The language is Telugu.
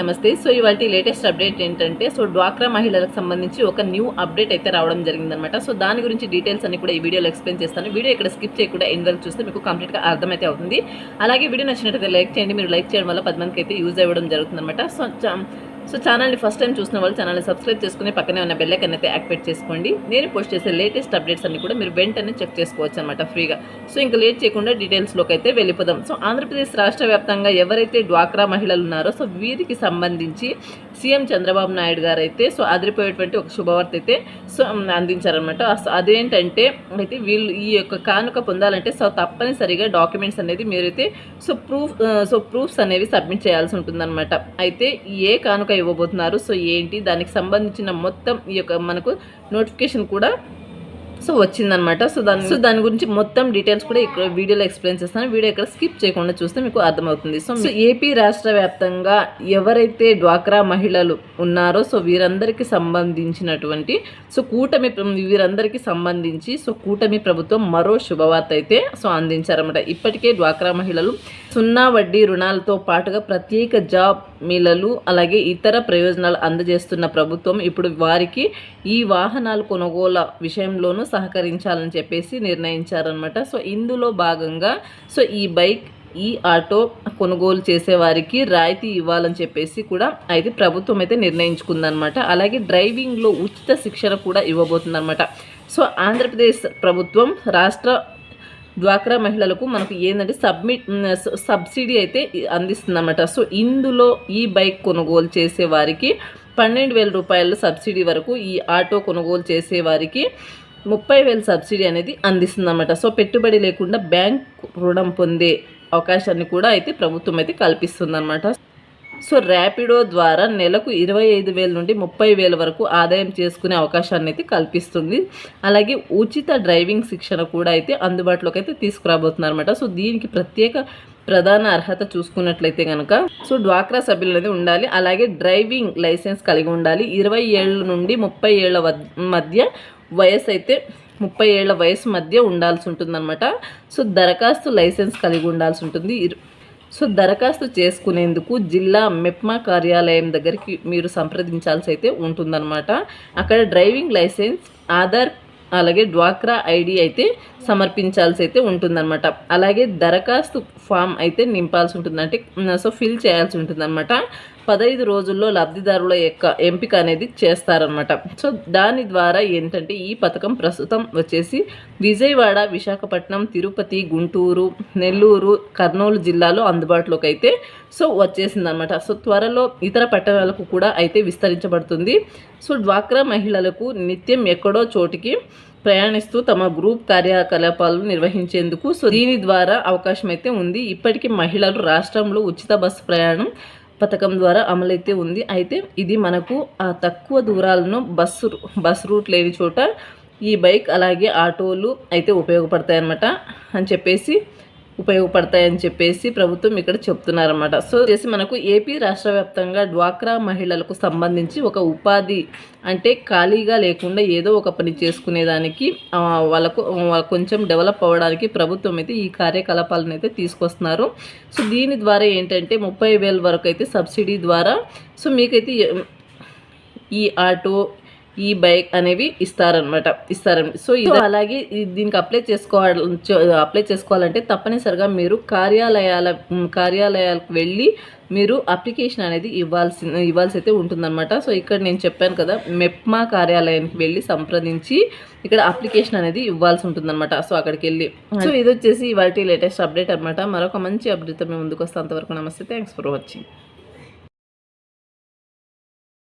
నమస్తే. సో ఇవాళ లేటెస్ట్ అప్డేట్ ఏంటంటే సో డ్వాక్రా మహిళలకు సంబంధించి ఒక న్యూ అప్డేట్ అయితే రావడం జరిగిందనమాట సో దాని గురించి డీటెయిల్స్ అన్ని కూడా ఈ వీడియోలో ఎక్స్ప్లెయిన్ చేస్తాను. వీడియో ఇక్కడ స్కిప్ చేయకుండా ఎండ్ వరకు చూస్తే మీకు కంప్లీట్గా అర్థమైతే అవుతుంది. అలాగే వీడియో నచ్చినట్లయితే లైక్ చేయండి. మీరు లైక్ చేయడం వల్ల పది మందికి అయితే యూజ్ అవ్వడం జరుగుతుందన్నమాట. సో సో ఛానల్ని ఫస్ట్ టైం చూసిన వాళ్ళు ఛానల్ని సబ్స్క్రైబ్ చేసుకుని పక్కనే ఉన్న బెల్ అయితే యాక్టివేట్ చేసుకోండి. నేను పోస్ట్ చేసే లేటెస్ట్ అప్డేట్స్ అన్ని కూడా మీరు వెంటనే చెక్ చేసుకోవచ్చు అనమాట ఫ్రీగా సో ఇంకా లేట్ చేయకుండా డీటెయిల్స్లోకి అయితే వెళ్ళిపోదాం. సో ఆంధ్రప్రదేశ్ రాష్ట్ర వ్యాప్తంగా ఎవరైతే డ్వాక్రా మహిళలు ఉన్నారో సో వీరికి సంబంధించి సీఎం చంద్రబాబు నాయుడు గారు అయితే సో అదిరిపోయేటువంటి ఒక శుభవార్త అయితే సో అందించారనమాట సో అదేంటంటే అయితే వీళ్ళు ఈ యొక్క కానుక పొందాలంటే సో తప్పనిసరిగా డాక్యుమెంట్స్ అనేది మీరైతే సో ప్రూఫ్ సో ప్రూఫ్స్ అనేవి సబ్మిట్ చేయాల్సి ఉంటుందన్నమాట. అయితే ఏ కానుక ఇవ్వబోతున్నారు? సో ఏంటి? దానికి సంబంధించిన మొత్తం ఈ యొక్క మనకు నోటిఫికేషన్ కూడా సో వచ్చిందనమాట సో దాని సో దాని గురించి మొత్తం డీటెయిల్స్ కూడా ఇక్కడ వీడియోలో ఎక్స్ప్లెయిన్ చేస్తాను. వీడియో ఇక్కడ స్కిప్ చేయకుండా చూస్తే మీకు అర్థమవుతుంది. సో సో ఏపీ రాష్ట్ర వ్యాప్తంగా ఎవరైతే డ్వాక్రా మహిళలు ఉన్నారో సో వీరందరికీ సంబంధించినటువంటి సో కూటమి వీరందరికీ సంబంధించి సో కూటమి ప్రభుత్వం మరో శుభవార్త అయితే సో అందించారన్నమాట. ఇప్పటికే డ్వాక్రా మహిళలు సున్నా వడ్డీ రుణాలతో పాటుగా ప్రత్యేక జాబ్ మిలలు అలాగే ఇతర ప్రయోజనాలు అందజేస్తున్న ప్రభుత్వం ఇప్పుడు వారికి ఈ వాహనాలు కొనుగోల విషయంలోనూ సహకరించాలని చెప్పేసి నిర్ణయించారనమాట సో ఇందులో భాగంగా సో ఈ బైక్ ఈ ఆటో కొనుగోలు చేసే వారికి రాయితీ ఇవ్వాలని చెప్పేసి కూడా అయితే ప్రభుత్వం అయితే నిర్ణయించుకుందనమాట అలాగే డ్రైవింగ్లో ఉచిత శిక్షణ కూడా ఇవ్వబోతుందన్నమాట. సో ఆంధ్రప్రదేశ్ ప్రభుత్వం రాష్ట్ర డ్వాక్రా మహిళలకు మనకు ఏంటంటే సబ్మిట్ సబ్సిడీ అయితే అందిస్తుందన్నమాట. సో ఇందులో ఈ బైక్ కొనుగోలు చేసే వారికి పన్నెండు వేల రూపాయల సబ్సిడీ వరకు ఈ ఆటో కొనుగోలు చేసే వారికి ముప్పై వేల సబ్సిడీ అనేది అందిస్తుందన్నమాట. సో పెట్టుబడి లేకుండా బ్యాంక్ రుణం పొందే అవకాశాన్ని కూడా అయితే ప్రభుత్వం అయితే కల్పిస్తుందన్నమాట. సో ర్యాపిడో ద్వారా నెలకు ఇరవై ఐదు వేల నుండి ముప్పై వేల వరకు ఆదాయం చేసుకునే అవకాశాన్ని అయితే కల్పిస్తుంది. అలాగే ఉచిత డ్రైవింగ్ శిక్షణ కూడా అయితే అందుబాటులోకి అయితే తీసుకురాబోతున్నారు అనమాట సో దీనికి ప్రత్యేక ప్రధాన అర్హత చూసుకున్నట్లయితే కనుక సో డ్వాక్రా సభ్యులు అనేది ఉండాలి. అలాగే డ్రైవింగ్ లైసెన్స్ కలిగి ఉండాలి. ఇరవై ఏళ్ళ నుండి ముప్పై ఏళ్ళ మధ్య వయసు అయితే ముప్పై ఏళ్ళ వయసు మధ్య ఉండాల్సి ఉంటుందన్నమాట. సో దరఖాస్తు లైసెన్స్ కలిగి ఉండాల్సి ఉంటుంది. సో దరఖాస్తు చేసుకునేందుకు జిల్లా మెప్మా కార్యాలయం దగ్గరికి మీరు సంప్రదించాల్సి అయితే ఉంటుందన్నమాట. అక్కడ డ్రైవింగ్ లైసెన్స్ ఆధార్ అలాగే డ్వాక్రా ఐడి అయితే సమర్పించాల్సి అయితే ఉంటుందన్నమాట. అలాగే దరఖాస్తు ఫామ్ అయితే నింపాల్సి ఉంటుంది అంటే సో ఫిల్ చేయాల్సి ఉంటుందన్నమాట. పదహైదు రోజుల్లో లబ్ధిదారుల యొక్క ఎంపిక అనేది చేస్తారనమాట సో దాని ద్వారా ఏంటంటే ఈ పథకం ప్రస్తుతం వచ్చేసి విజయవాడ విశాఖపట్నం తిరుపతి గుంటూరు నెల్లూరు కర్నూలు జిల్లాలో అందుబాటులోకి అయితే సో వచ్చేసిందనమాట సో త్వరలో ఇతర పట్టణాలకు కూడా అయితే విస్తరించబడుతుంది. సో డ్వాక్రా మహిళలకు నిత్యం ఎక్కడో చోటికి ప్రయాణిస్తూ తమ గ్రూప్ కార్యకలాపాలు నిర్వహించేందుకు సో దీని ద్వారా అవకాశం అయితే ఉంది. ఇప్పటికీ మహిళలు రాష్ట్రంలో ఉచిత బస్సు ప్రయాణం పథకం ద్వారా అమలైతే ఉంది. అయితే ఇది మనకు ఆ తక్కువ దూరాలను బస్సు బస్ రూట్ లేని చోట ఈ బైక్ అలాగే ఆటోలు అయితే ఉపయోగపడతాయి అన్నమాట అని చెప్పేసి ఉపయోగపడతాయని చెప్పేసి ప్రభుత్వం ఇక్కడ చెప్తున్నారన్నమాట. సో చేసి మనకు ఏపీ రాష్ట్ర వ్యాప్తంగా డ్వాక్రా మహిళలకు సంబంధించి ఒక ఉపాధి అంటే ఖాళీగా లేకుండా ఏదో ఒక పని చేసుకునేదానికి వాళ్ళకు కొంచెం డెవలప్ అవ్వడానికి ప్రభుత్వం అయితే ఈ కార్యకలాపాలను అయితే తీసుకొస్తున్నారు. సో దీని ద్వారా ఏంటంటే ముప్పై వేల వరకు అయితే సబ్సిడీ ద్వారా సో మీకైతే ఈ ఆటో ఈ బైక్ అనేవి ఇస్తారనమాట ఇస్తారని సో ఇది అలాగే దీనికి అప్లై చేసుకోవాలి అప్లై చేసుకోవాలంటే తప్పనిసరిగా మీరు కార్యాలయాల కార్యాలయాలకు వెళ్ళి మీరు అప్లికేషన్ అనేది ఇవ్వాల్సి ఇవ్వాల్సి అయితే ఉంటుందన్నమాట. సో ఇక్కడ నేను చెప్పాను కదా మెప్మా కార్యాలయానికి వెళ్ళి సంప్రదించి ఇక్కడ అప్లికేషన్ అనేది ఇవ్వాల్సి ఉంటుందన్నమాట. సో అక్కడికి వెళ్ళి. సో ఇది వచ్చేసి వాటి లేటెస్ట్ అప్డేట్ అనమాట మరొక మంచి అప్డేట్ మేము ముందుకు వస్తే అంతవరకు నమస్తే. Thanks for watching.